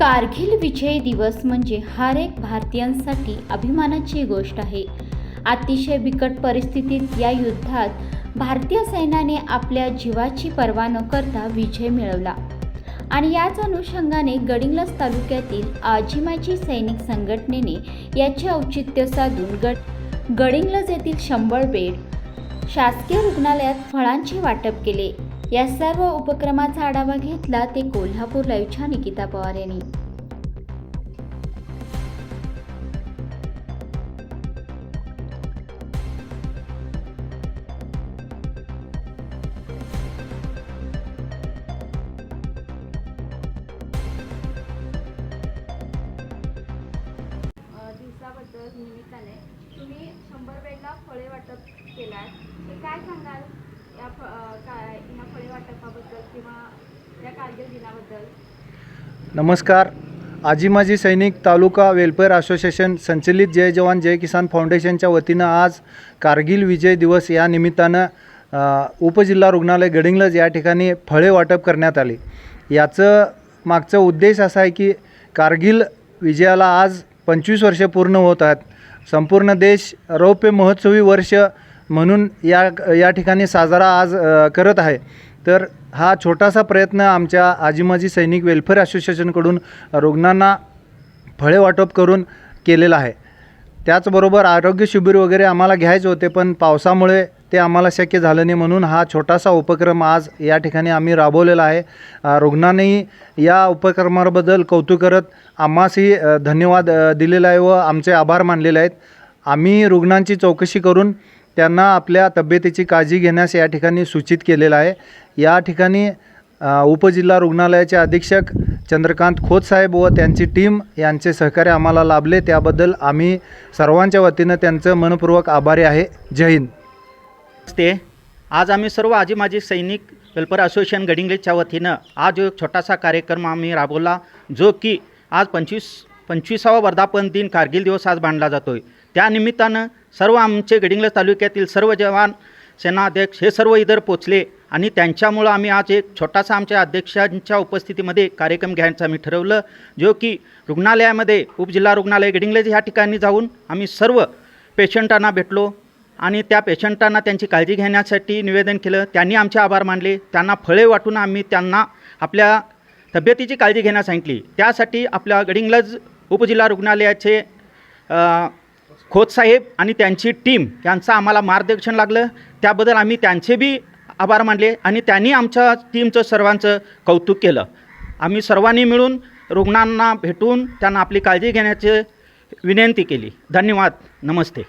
कारगिल विजय दिवस म्हणजे हर एक भारतीयांसाठी अभिमानाची गोष्ट आहे. अतिशय बिकट परिस्थितीत या युद्धात भारतीय सैन्याने आपल्या जीवाची पर्वा न करता विजय मिळवला. आणि याच अनुषंगाने गडिंग्लज तालुक्यातील आजिमाची सैनिक संघटनेने याचे औचित्य साधून गड गडिंग्लज येथील शंभर बेड शासकीय रुग्णालयात फळांचे वाटप केले. या सर्व उपक्रमाचा आढावा घेतला ते कोल्हापूर लाईव्हच्या निकिता पवार यांनी. निमित्ताने तुम्ही शंभर बेडला फळे वाटप केलात. ते काय सांगाल? या काय फळे वाटपाबद्दल किंवा या कारगिल दिनाबद्दल? नमस्कार. आजी माजी सैनिक तालुका वेलफेअर असोसिएशन संचलित जय जवान जय किसान फाउंडेशनच्या वतीनं आज कारगिल विजय दिवस या निमित्तानं उपजिल्हा रुग्णालय गडिंगलज या ठिकाणी फळे वाटप करण्यात आले. याचं मागचं उद्देश असा आहे की कारगिल विजयाला आज पंचवीस वर्षे पूर्ण होत आहेत. संपूर्ण देश रौप्य महोत्सवी वर्ष म्हणून या या ठिकाणी साजरा आज करत आहे. तर हा छोटासा प्रयत्न आमच्या आजीमाजी सैनिक वेल्फेअर असोसिएशनकडून रुग्णांना फळे वाटप करून केलेलं आहे. त्याचबरोबर आरोग्य शिबिर वगैरे आम्हाला घ्यायचे होते पण पावसामुळे ते आम्हाला शक्य झालं नाही म्हणून हा छोटासा उपक्रम आज या ठिकाणी आम्ही राबवलेला आहे. रुग्णांनी रुग्णांनीही या उपक्रमाबद्दल कौतुक करत आम्हासही धन्यवाद दिलेला आहे व आमचे आभार मानलेले आहेत. आम्ही रुग्णांची चौकशी करून त्यांना आपल्या तब्येतीची काळजी घेण्यास या ठिकाणी सूचित केलेलं आहे. या ठिकाणी उपजिल्हा रुग्णालयाचे अधीक्षक चंद्रकांत खोतसाहेब व त्यांची टीम यांचे सहकार्य आम्हाला लाभले. त्याबद्दल आम्ही सर्वांच्या वतीनं त्यांचं मनपूर्वक आभारी आहे. जय हिंद. नमस्ते. आज आम्ही सर्व आजी माजी सैनिक वेल्फेअर असोसिएशन गडिंग्लेजच्या वतीनं आज एक छोटासा कार्यक्रम आम्ही राबवला जो की आज पंचवीस पंचवीसावा वर्धापन दिन कारगिल दिवस आज मांडला जातो आहे त्यानिमित्तानं सर्व आमचे गडिंग्लज तालुक्यातील सर्व जवान सेनाध्यक्ष हे सर्व इतर पोचले आणि त्यांच्यामुळं आम्ही आज एक छोटासा आमच्या अध्यक्षांच्या उपस्थितीमध्ये कार्यक्रम घ्यायचं आम्ही ठरवलं जो की रुग्णालयामध्ये उपजिल्हा रुग्णालय गडिंग्लज ह्या ठिकाणी जाऊन आम्ही सर्व पेशंटांना भेटलो आणि त्या पेशंटांना त्यांची काळजी घेण्यासाठी निवेदन केलं. त्यांनी आमचे आभार मानले. त्यांना फळे वाटून आम्ही त्यांना आपल्या तब्येतीची काळजी घेण्यास सांगितली. त्यासाठी आपल्या गडिंग्लज उपजिल्हा रुग्णालयाचे खोत साहेब आणि त्यांची टीम यांचं आम्हाला मार्गदर्शन लागलं. त्याबद्दल आम्ही त्यांचे बी आभार मानले आणि त्यांनी आमच्या टीमचं सर्वांचं कौतुक केलं. आम्ही सर्वांनी मिळून रुग्णांना भेटून त्यांना आपली काळजी घेण्याची विनंती केली. धन्यवाद. नमस्ते.